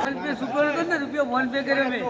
Phone pay super ને રૂપિયો phone pay કર્યો મેં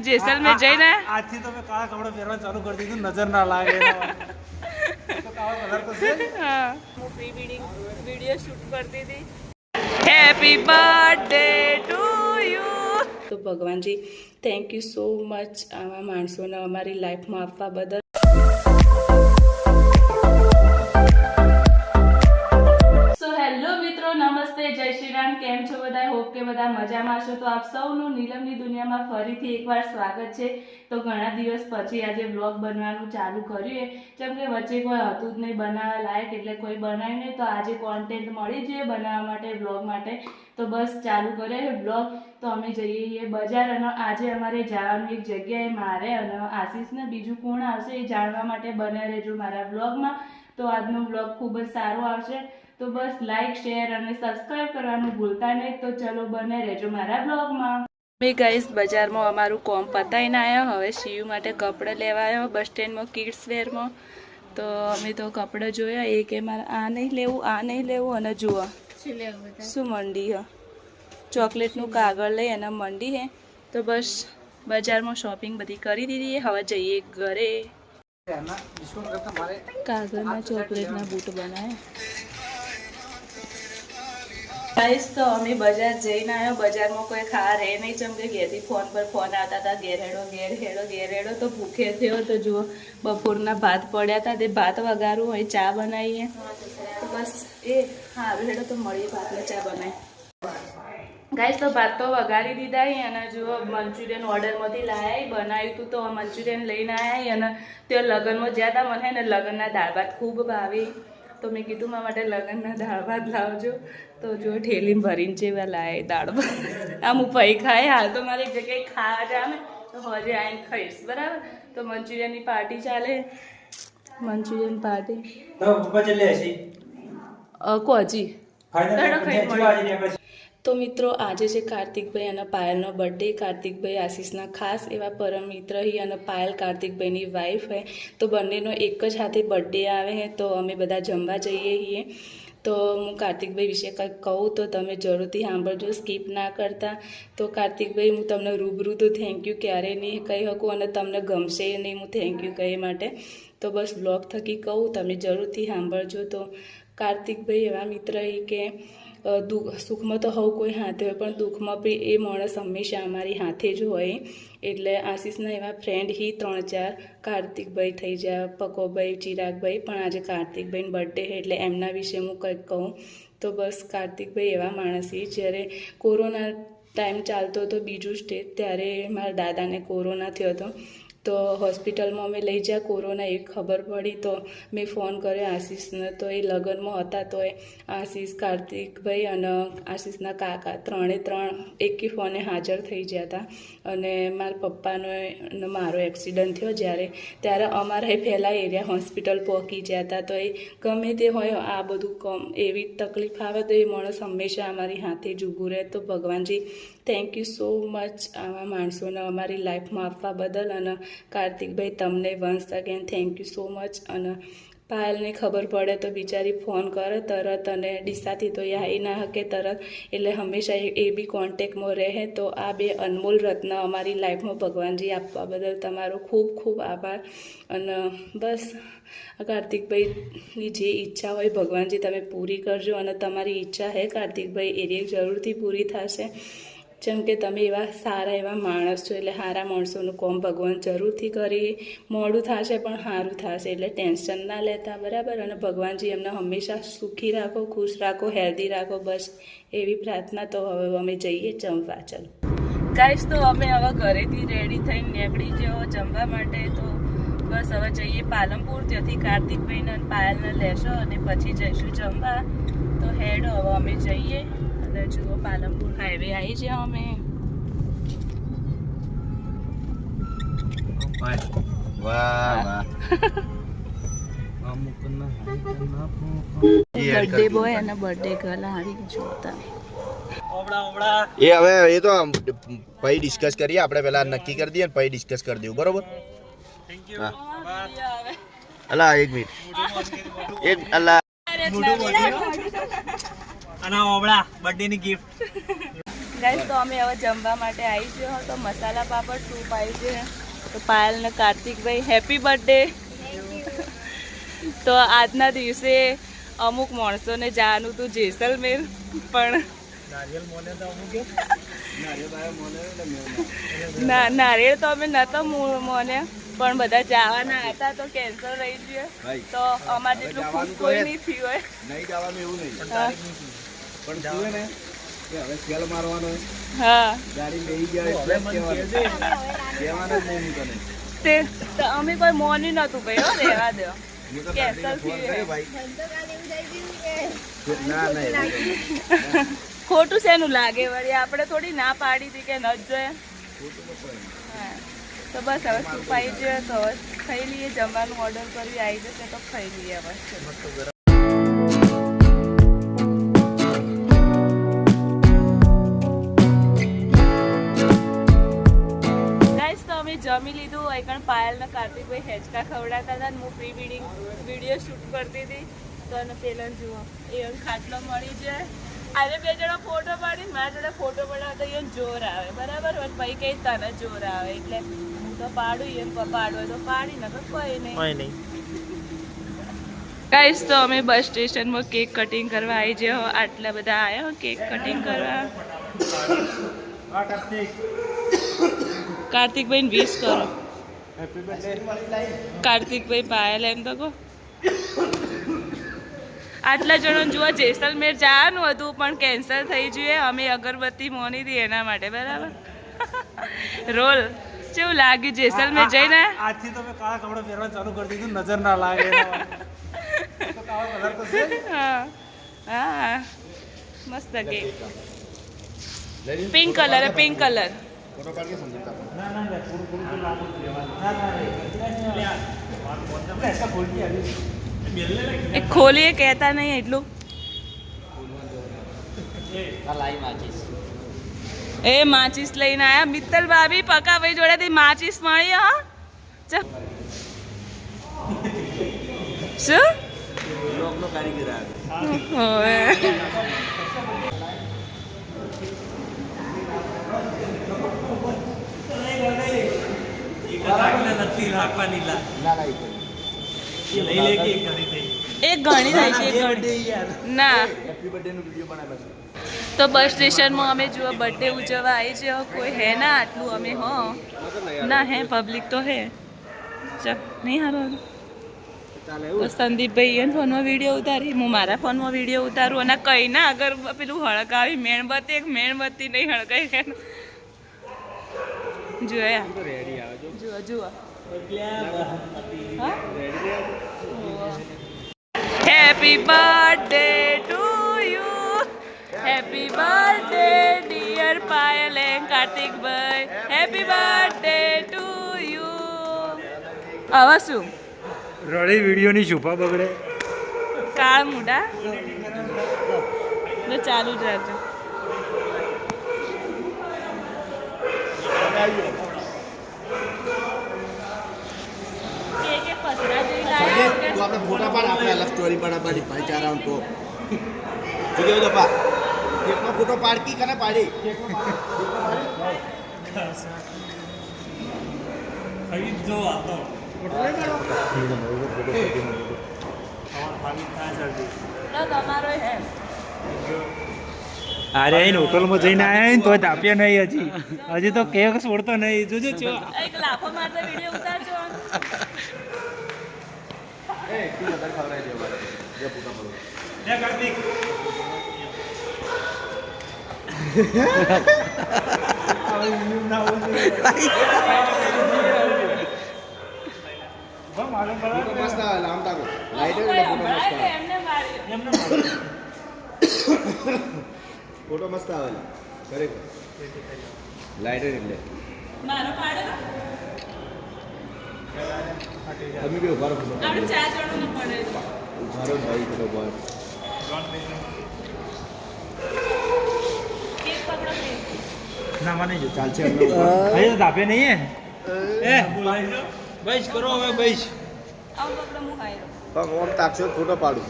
જેસલમેર જઈને આજથી તો મેં કાળા કપડા પહેરવા ચાલુ કરી દીધું નજર ના લાગે હું પ્રી વેડિંગ વિડિયો શૂટ કરતી હતી હેપી બર્થડે ટુ યુ તો ભગવાનજી થેન્ક યુ સો મચ આવા માણસોને અમારી લાઈફમાં આપવા બદલ જય કેમ છો બધા હોપ કે બધા મજામાં છો તો આપ સૌનું નીલમની દુનિયામાં ફરીથી એકવાર સ્વાગત છે. તો ઘણા દિવસ પછી આજે બ્લોગ બનવાનું ચાલુ કર્યું જેમ કે વચ્ચે કોઈ હતું જ નહીં, બનાવવા લાયક એટલે કોઈ બનાવ્યું નહીં. તો આજે કોન્ટેન્ટ મળી જોઈએ બનાવવા માટે બ્લોગ માટે. તો બસ ચાલુ કરે છે બ્લોગ તો અમે જઈએ બજાર અને આજે અમારે જવાનું એક જગ્યાએ મારે અને આશીષને બીજું કોણ આવશે એ જાણવા માટે બને રહેજો મારા બ્લોગમાં તો આજનો બ્લોગ ખૂબ જ સારો આવશે. તો બસ લાઈક શેર અને સબસ્ક્રાઇબ કરવાનું ભૂલતા નહીં. તો ચલો બને રહેજો મારા બ્લોગમાં મેં ગઈશ બજારમાં અમારું કોમ પતાવીને આવ્યો. હવે શિવ માટે કપડાં લેવા આવ્યો. બસ સ્ટેન્ડમાં કિડ્સ વેરમાં તો અમે તો કપડાં જોયા. એ કે મારે આ નહીં લેવું આ નહીં લેવું અને જુઓ. શું મંડી હ? ચોકલેટનું કાગળ લઈ અને મંડી હે. તો બસ બજારમાં શોપિંગ બધી કરી દીધી હવે જઈએ ઘરે. કાગળના ચોકલેટના બૂટ બનાવ્યા. ગાઈસ તો અમે બજાર જઈને આવ્યો. બજારમાં કોઈ ખા રહે નહીં. જેમ કે ઘેરથી ફોન પર ફોન આવતા હતા. ઘેરેડો ઘેરેડો. ઘેર હેડો તો ભૂખે થયો તો જુઓ, બપોરના ભાત પડ્યા હતા. તે ભાત વઘારવું હોય, ચા બનાવીએ. તો બસ એ હા હેડો તો મળી ભાતને ચા બનાવી. ગાઈસ, તો ભાત તો વઘારી દીધા અને જુઓ, મંચુરિયન ઓર્ડરમાંથી લાયા બનાવ્યું હતું તો મંચુરિયન લઈને આવ્યા અને તે લગ્નમાં જ્યાં હતા મને લગ્નના દાળ ભાત ખૂબ ભાવી તો મેં કીધું મારા માટે લગ્નના દાળ ભાત લાવજો. તો જો ઠેલી ભરીને જેવા લાય દાળ ભાત. આમ પૈ ખાય હાલ તો મારે એક જગ્યાએ ખાવા જામે. તો હજે આવીને ખાઈશ બરાબર? તો મંચુરિયનની પાર્ટી ચાલે. Manchurian party? કોજી ખાઈ. તો મિત્રો, આજે છે કાર્તિકભાઈ અને પાયલનો બર્થડે કાર્તિકભાઈ આશીષના ખાસ એવા પરમ મિત્ર હી અને પાયલ કાર્તિકભાઈની વાઈફ હે, તો બંનેનો એક જ હાથે બર્થડે આવે હે, તો અમે બધા જમવા જઈએ છીએ તો હું કાર્તિકભાઈ વિશે કંઈક કહું તો તમે જરૂરથી સાંભળજો સ્કીપ ના કરતા. તો કાર્તિકભાઈ, હું તમને રૂબરૂ તો થેન્ક યુ ક્યારેય નહીં કહી શકું અને તમને ગમશે નહીં હું થેન્ક યુ કહે માટે. તો બસ બ્લોગ થકી કહું, તમે જરૂરથી સાંભળજો તો. કાર્તિકભાઈ એવા મિત્ર કે દુઃખ, સુખમાં તો હવ કોઈ હાથે હોય, પણ દુઃખમાં બી એ માણસ હંમેશા અમારી હાથે જ હોય. એટલે આશીષના એવા ફ્રેન્ડ હી ત્રણ ચાર, કાર્તિકભાઈ થઈ જાય પકોભાઈ, ચિરાગભાઈ, પણ આજે કાર્તિકભાઈનો બર્થડે છે, એટલે એમના વિશે હું કંઈક કહું. તો બસ કાર્તિકભાઈ એવા માણસ હી, જ્યારે કોરોના ટાઈમ ચાલતો હતો બીજું સ્ટેજ ત્યારે મારા દાદાને કોરોના થયો હતો. તો હોસ્પિટલમાં અમે લઈ જા કોરોના એ ખબર પડી તો મેં ફોન કર્યો આશીષને. તો એ લગ્નમાં હતા તો એ આશીષ, કાર્તિકભાઈ અને આશીષના કાકા ત્રણે ત્રણ એકી ફોને હાજર થઈ ગયા હતા અને મારા પપ્પાનો મારો એક્સિડન્ટ થયો જ્યારે. ત્યારે અમારા પહેલાં એરિયા હોસ્પિટલ પહોંચી ગયા હતા તો એ ગમે તે હોય આ બધું કમ એવી તકલીફ આવે તો એ માણસ હંમેશા અમારી હાથે જ ઊભું રહે. તો ભગવાનજી થેન્ક યુ સો મચ આવા માણસોને અમારી લાઈફમાં આપવા બદલ. અને કાર્તિકભાઈ, તમને once again thank you so much અને પાયલને ખબર પડે તો બિચારી ફોન કરે તરત અને ડીસાથી તો એ આવી ના શકે તરત. એટલે હંમેશા એ- બી કોન્ટેક્ટમાં રહે. તો આ બે અનમોલ રત્ન અમારી લાઈફમાં ભગવાનજી આપવા બદલ તમારો ખૂબ ખૂબ આભાર. અને બસ, કાર્તિકભાઈની જે ઈચ્છા હોય ભગવાનજી તમે પૂરી કરજો. અને તમારી ઈચ્છા હે કાર્તિકભાઈ એ જરૂરથી પૂરી થશે. જેમ કે તમે એવા સારા એવા માણસ છો એટલે સારા માણસોનું કોમ ભગવાન જરૂરથી કરી. મોડું થશે પણ સારું થશે એટલે ટેન્શન ના લેતા, બરાબર? અને ભગવાનજી એમને હંમેશા સુખી રાખો, ખુશ રાખો, હેલ્ધી રાખો, બસ એવી પ્રાર્થના તો હવે અમે જઈએ જમવા. ચાલો. ગાઈસ તો અમે હવે ઘરેથી રેડી થઈને નીકળી ગયો જમવા માટે. તો બસ હવે જઈએ પાલનપુર ત્યાંથી કાર્તિકભાઈને પાયલને લેશો અને પછી જઈશું જમવા. તો હેડ, હવે અમે જઈએ. અને જુઓ પાલનપુર હાઈવે આવી ગયા અમે. વાહ વાહ. બર્થડે બોય અને બર્થડે ગર્લ આવી જોતા. ઓબડા ઓબડા એ હવે એ તો પછી ડિસ્કસ કરીએ. આપણે પેલા નક્કી કરી દઈએ પછી ડિસ્કસ કરી દઉં બરોબર? થેન્ક યુ હા. અલા એક મિનિટ એક અલા. અને ઓબળા બર્થડે ની ગિફ્ટ ગાઈસ તો અમે હવે જમવા માટે આવી ગયો તો મસાલા પાપડ સૂપ આવી છે તો પાયલ ને કાર્તિકભાઈ હેપી બર્થડે તો આજના દિવસે અમુક માણસોને જવાનું હતું જેસલમેર પણ નારિયેલ મોને તો અમુક ના નારિયેળ તો અમે નતો મોને પણ બધા જવાના હતા તો કેન્સલ રહી ગયો. તો અમારે જેટલું ખુશ કોઈ નહીં થયું હોય. નહીં જવાનું એવું નહીં. પણ તું ને કે હવે સેલ મારવાનો હે. હા. ગાડી લઈ ગયા એટલે જ કહેવાનું. નહીં તને. તે તો અમે કોઈ મોની નતું ભાઈ હો રહેવા દો. ખોટું શેનું લાગે? વળી આપણે થોડી ના પાડી હતી કે ન જ જોઈએ હા. તો બસ હવે સુપાઈ આવી જોઈએ તો હવે ખાઈ લઈએ જમવાનું ઓર્ડર કરી આવી જશે તો ખાઈ લઈએ હવે. જમી લીધું એકણ પાયલ ને કાર્તિકભાઈ હેચકા ખવડાતા હતા ને હું પ્રી વેડિંગ વીડિયો શૂટ કરતી હતી. તો અને પેલા જુઓ એ ખાટલો મળી જાય. આજે બે જણા ફોટો પાડી મારા જોડે ફોટો પડાવતા એને જોર આવે બરાબર? હોય પછી કઈ તને જોર આવે એટલે હું તો પાડું એમ પાડવું હોય તો પાડી ને કોઈ નહીં. ગાઈસ તો અમે બસ સ્ટેશનમાં કેક કટિંગ કરવા આવી જઈએ. આટલા બધા આવ્યા કેક કટિંગ કરવા. કાર્તિકભાઈ વિશ કરો. કાર્તિકભાઈ પાયલ એમ તો કહો. આટલા જણો જુઓ જેસલમેર જવાનું હતું પણ કેન્સલ થઈ જોઈએ. અમે અગરબત્તી મોની હતી એના માટે બરાબર? રોલ. કેવું લાગ્યું જેસલમેર જઈને? આજથી તો મેં કાળા કપડા પહેરવા ચાલુ કરી દીધું નજર ના લાગે. હા. હા. મસ્ત લે. Pink colour pink colour. એ ખોલીએ કહેતા નહીં એટલું. એ. માચીસ. લઈને આયા. મિત્તલ ભાભી પકા ભાઈ જોડેથી માચીસ મળી હા. શું? તો બસ સ્ટેશનમાં અમે જુઓ બર્થડે ઉજવવા આવી છે કોઈ હે ના આટલું અમે, હો. ના, હે પબ્લિક તો હે. નહીં ચાલે તો સંદીપભાઈ એને ફોનમાં વીડિયો ઉતારી, હું મારા ફોનમાં વીડિયો ઉતારું અને કઈ ના અગર પેલું હળગાવી, મેણબત્તી, એક મેણબત્તી નહીં હળગાઈ એમ. જુઓ જુઓ. Happy birthday to you happy birthday dear Payal and Kartikbhai happy birthday to you હવે શું? રડી વિડીયોની શુભા બગડે. કાળ મુડા? તો ચાલુ જ રાખજો કે કે પતરા જેવી લાયા કે તું આપણે ફોટા પાડ આપણે અલગ સ્ટોરી બનાવવાની ભાઈચારા તો શું કેવું દપા કેકનો ફોટો પાડકી કરે પાડી? જો તો તો હે અરે અહીં હોટલમાં જઈને આવ્યા ને તો તાપ્યા નહીં હજી. હજી તો કેક છોડતો નહીં. જોજો ચો એક લાફો મારતા વીડિયો ઉતારજો. એ તું વધારે ખવડાવી દે મારે જે ફોટા પાડો મસ્ત આવે આમ તાકો લાઈટ કોઈ ફોટો મસ્ત આવે એમને ફોટો મસ્ત આવે ખરેખર લાઈટર એટલે મારો પાડો તમે બી ઊભા રહો આપણે ચાર જણોનો પડે ઊભા રહો ભાઈ ના. મને જો ચાલશે તો તાપે નહીં હે? એ? બસ કરો હવે બસ. આવું પકડો હું પાડું પણ ઈ આમ તાકશો તો ફોટો પાડું.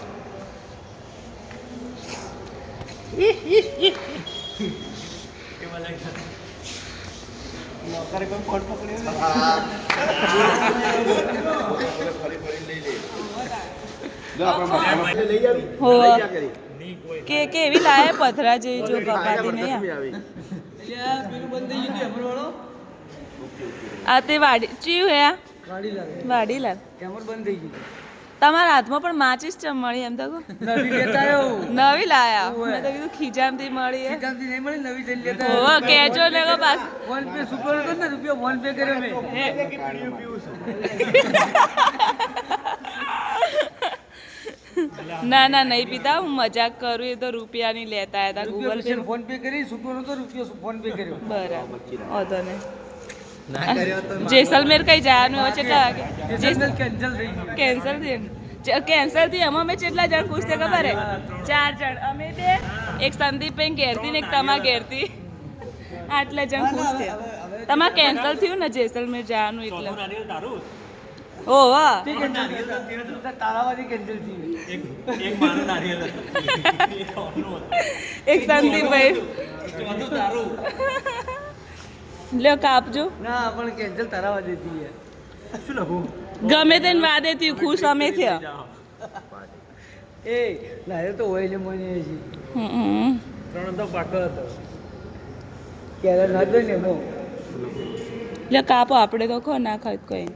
નોકરે કોઈ ફોન પકડ્યો કરી. કે કેવી લાય પથરા જેવી જો કપાતી નહીં આ. તે વાડી ચીયું હે લાગે કેમર બંધ થઈ ગયું તમારા હાથમાં પણ માચીસ ચમ મળી એમ તો નવી લેતા આવ્યો નવી લાયા. મેં તો કીધું ખીજામથી મળી ચિકનથી નહીં મળી નવી જઈ લેતા ઓ કેજો ને કો પાસ ફોન પે સુપર કર ને રૂપિયા ફોન પે કર્યો મેં. ના ના નહીં પીતા હું મજાક કરું એ તો રૂપિયાની લેતા હતા રૂપિયા ગૂગલ પે. ફોન પે કરી સુપર તો રૂપિયા ફોન પે કર્યો. બરાબર. ઓધો નહીં. જેસલમેર કઈ જવાનું હોય કેટલા વાગે. જેસલમેર કેન્સલ થઈ કેન્સલથી અમે અમે કેટલા જણ ખુશ થયા ખબર હે? ચાર જણ. અમે બે. એક સંદીપ બેન ઘેરથી ને એક તમા ઘેરથી આટલા જણ ખુશ થયા તમારે કેન્સલ થયું ને જેસલમેર જવાનું એટલે? ઓ વાહ. કેન્સલ થઈ એક મારું સંદીપભાઈ ચોથું તારું. લ્યો કાપજો ના પણ કેન્સલ તારાવાદી થઈ ગયા શું લખું? ગમે તેને વાદે થયું ખુશ અમે થયા. એ લાયો તો હોય ને મને છે. હમ. ત્રણ તો પાકો હતો. ક્યારે ના જોઈ ને મો. લ્યો કાપો આપણે તો ખો ના ખાય કોઈ.